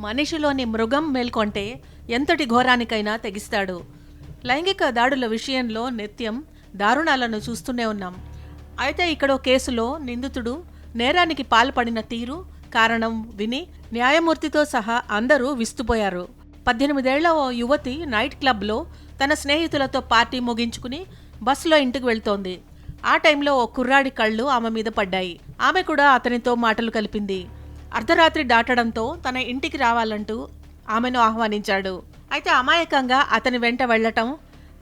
మనిషిలోని మృగం మేల్కొంటే ఎంతటి ఘోరానికైనా తెగిస్తాడు. లైంగిక దాడుల విషయంలో నిత్యం దారుణాలను చూస్తూనే ఉన్నాం. అయితే ఇక్కడ కేసులో నిందితుడు నేరానికి పాల్పడిన తీరు కారణం విని న్యాయమూర్తితో సహా అందరూ విస్తుపోయారు. పద్దెనిమిదేళ్ళ ఓ యువతి నైట్ క్లబ్లో తన స్నేహితులతో పార్టీ ముగించుకుని బస్సులో ఇంటికి వెళ్తోంది. ఆ టైంలో ఓ కుర్రాడి కళ్ళు ఆమె మీద పడ్డాయి. ఆమె కూడా అతనితో మాటలు కలిపింది. అర్ధరాత్రి దాటడంతో తన ఇంటికి రావాలంటూ ఆమెను ఆహ్వానించాడు. అయితే అమాయకంగా అతని వెంట వెళ్ళటం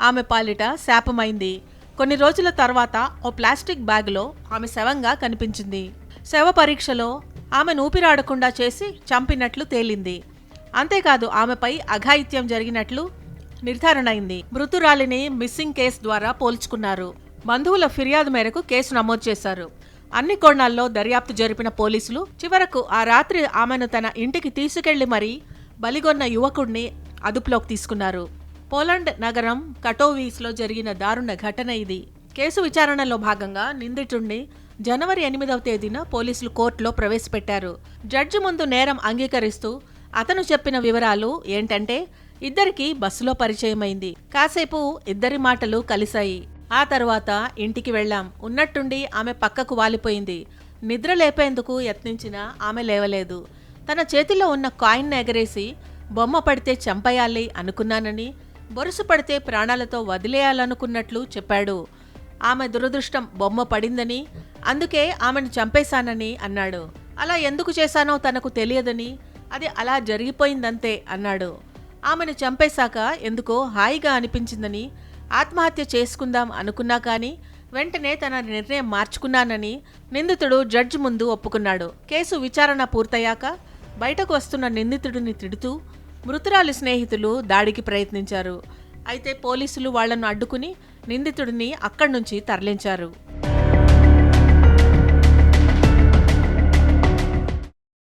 ఆమె పాలిట శాపమైంది. కొన్ని రోజుల తర్వాత ఓ ప్లాస్టిక్ బ్యాగ్లో ఆమె శవంగా కనిపించింది. శవ పరీక్షలో ఆమెను ఊపిరాడకుండా చేసి చంపినట్లు తేలింది. అంతేకాదు ఆమెపై అఘాయిత్యం జరిగినట్లు నిర్ధారణ అయింది మృతురాలిని మిస్సింగ్ కేసు ద్వారా పోల్చుకున్నారు. బంధువుల ఫిర్యాదు మేరకు కేసు నమోదు చేశారు. అన్ని కోణాల్లో దర్యాప్తు జరిపిన పోలీసులు చివరకు ఆ రాత్రి ఆమెను తన ఇంటికి తీసుకెళ్ళి మరీ బలిగొన్న యువకుడిని అదుపులోకి తీసుకున్నారు. పోలాండ్ నగరం కటోవీస్లో జరిగిన దారుణ ఘటన ఇది. కేసు విచారణలో భాగంగా నిందితుడిని జనవరి ఎనిమిదవ తేదీన పోలీసులు కోర్టులో ప్రవేశపెట్టారు. జడ్జి ముందు నేరం అంగీకరిస్తూ అతను చెప్పిన వివరాలు ఏంటంటే ఇద్దరికి బస్సులో పరిచయమైంది. కాసేపు ఇద్దరి మాటలు కలిశాయి. ఆ తర్వాత ఇంటికి వెళ్ళాం. ఉన్నట్టుండి ఆమె పక్కకు వాలిపోయింది. నిద్ర లేపేందుకు యత్నించినా ఆమె లేవలేదు. తన చేతిలో ఉన్న కాయిన్ ఎగరేసి బొమ్మ పడితే చంపేయాలి అనుకున్నానని బొరుసు పడితే ప్రాణాలతో వదిలేయాలనుకున్నట్లు చెప్పాడు. ఆమె దురదృష్టం బొమ్మ పడిందని అందుకే ఆమెను చంపేశానని అన్నాడు. అలా ఎందుకు చేశానో తనకు తెలియదని అది అలా జరిగిపోయిందంతే అన్నాడు. ఆమెను చంపేశాక ఎందుకో హాయిగా అనిపించిందని ఆత్మహత్య చేసుకుందాం అనుకున్నా కానీ వెంటనే తన నిర్ణయం మార్చుకున్నానని నిందితుడు జడ్జి ముందు ఒప్పుకున్నాడు. కేసు విచారణ పూర్తయ్యాక బయటకు వస్తున్న నిందితుడిని తిడుతూ మృతురాలి స్నేహితులు దాడికి ప్రయత్నించారు. అయితే పోలీసులు వాళ్ళను అడ్డుకుని నిందితుడిని అక్కడి నుంచి తరలించారు.